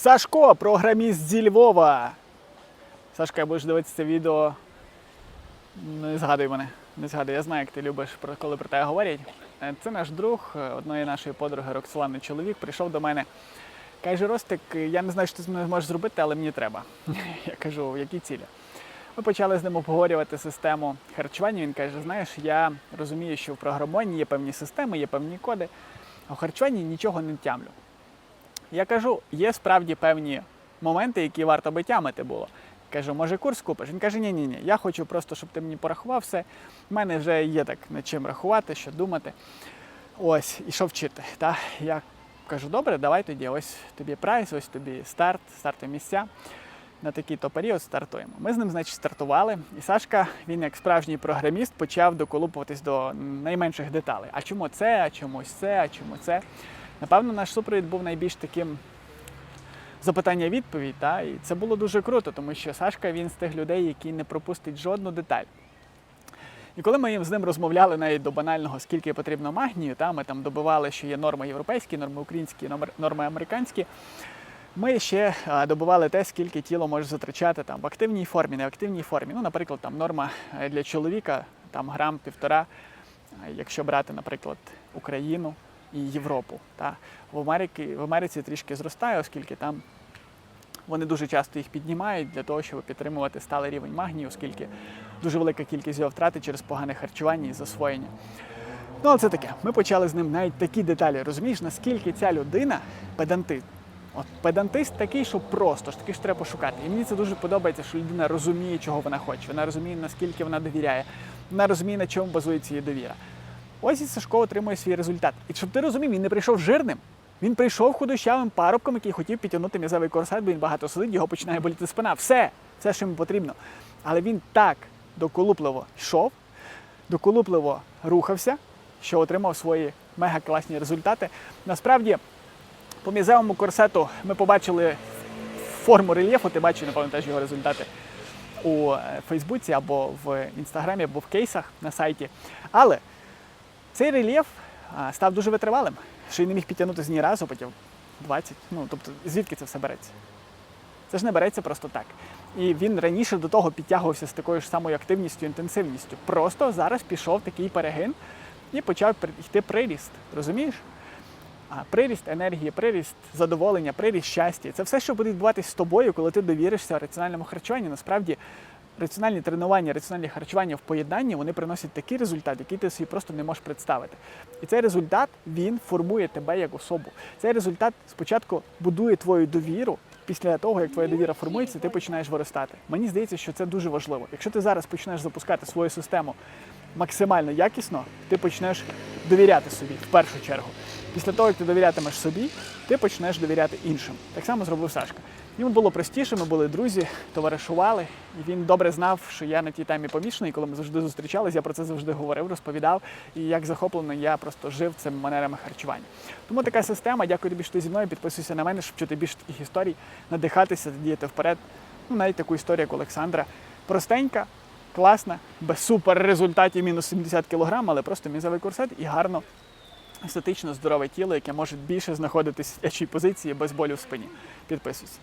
Сашко, програміст зі Львова. Сашка, будеш дивитися це відео. Не згадуй мене. Не згадуй, я знаю, як ти любиш, коли про тебе говорять. Е, Це наш друг, е, одної нашої подруги Роксолани чоловік, прийшов до мене. Каже, Ростик, я не знаю, що ти з мною зможеш зробити, але мені треба. Я кажу, які цілі? Ми почали з ним обговорювати систему харчування. Він каже: знаєш, я розумію, що в програмуванні є певні системи, є певні коди, а в харчуванні нічого не тямлю. Я кажу, є справді певні моменти, які варто би тямити було. Кажу, може курс купиш? Він каже, ні, ні, я хочу просто, щоб ти мені порахував все. У мене вже є так над чим рахувати, що думати. Ось, і що вчити. Та? Я кажу, добре, давай тоді, ось тобі прайс, ось тобі старт, стартові місця. На такий то період стартуємо. Ми з ним, значить, стартували, і Сашка, він як справжній програміст, почав доколупуватись до найменших деталей. А чому це, а чомусь це, а чому це? Напевно, наш супровід був найбільш таким запитання-відповідь. Та? І це було дуже круто, тому що Сашка він з тих людей, які не пропустить жодну деталь. І коли ми з ним розмовляли навіть до банального, скільки потрібно магнію, та, ми там добивали, що є норми європейські, норми українські, норми американські. Ми ще добували те, скільки тіло може затрачати там в активній формі, не в активній формі. Ну, наприклад, там норма е, для чоловіка там грам півтора, якщо брати, наприклад, Україну і Європу. Та. В, Америці, в Америці трішки зростає, оскільки там вони дуже часто їх піднімають для того, щоб підтримувати сталий рівень магнію, оскільки дуже велика кількість його втрати через погане харчування і засвоєння. Ну, але це таке. Ми почали з ним навіть такі деталі. Розумієш, наскільки ця людина педантист. От педантист такий, що просто ж такий ж треба пошукати. І мені це дуже подобається, що людина розуміє, чого вона хоче. Вона розуміє, наскільки вона довіряє, вона розуміє, на чому базується її довіра. Ось і Сашко отримує свій результат. І щоб ти розумів, він не прийшов жирним. Він прийшов худощавим парубком, який хотів підтягнути м'язовий корсет, бо він багато сидить, його починає боліти спина. Все, все, що йому потрібно. Але він так доколупливо йшов, доколупливо рухався, що отримав свої мега класні результати. Насправді, по м'язевому корсету ми побачили форму рельєфу, ти бачиш, напевно, теж його результати у е, Фейсбуці або в Інстаграмі, або в кейсах на сайті. Але цей рельєф став дуже витривалим, що він не міг підтягнутися ні разу, потім 20. Ну, тобто, звідки це все береться? Це ж не береться просто так. І він раніше до того підтягувався з такою ж самою активністю, інтенсивністю. Просто зараз пішов такий перегин і почав йти приріст. Розумієш? А приріст енергії, приріст задоволення, приріст щастя. Це все, що буде відбуватись з тобою, коли ти довіришся раціональному харчуванню. Насправді, раціональні тренування, раціональні харчування в поєднанні вони приносять такий результат, який ти собі просто не можеш представити. І цей результат він формує тебе як особу. Цей результат спочатку будує твою довіру. Після того, як твоя довіра формується, ти починаєш виростати. Мені здається, що це дуже важливо. Якщо ти зараз почнеш запускати свою систему максимально якісно, ти почнеш довіряти собі в першу чергу. Після того, як ти довірятимеш собі, ти почнеш довіряти іншим. Так само зробив Сашка. Йому було простіше, ми були друзі, товаришували, і він добре знав, що я на тій темі помішаний. Коли ми завжди зустрічались, я про це завжди говорив, розповідав. І як захоплено, я просто жив цими манерами харчування. Тому така система. Дякую тобі, що ти зі мною. Підписуйся на мене, щоб чути більше таких історій, надихатися, діяти вперед. Ну, навіть таку історію, як Олександра. Простенька, класна, без супер результатів мінус 70 кг, але просто мізовий корсет і гарно естетично здорове тіло, яке може більше знаходитись в ячій позиції без болю в спині. Підписуйся.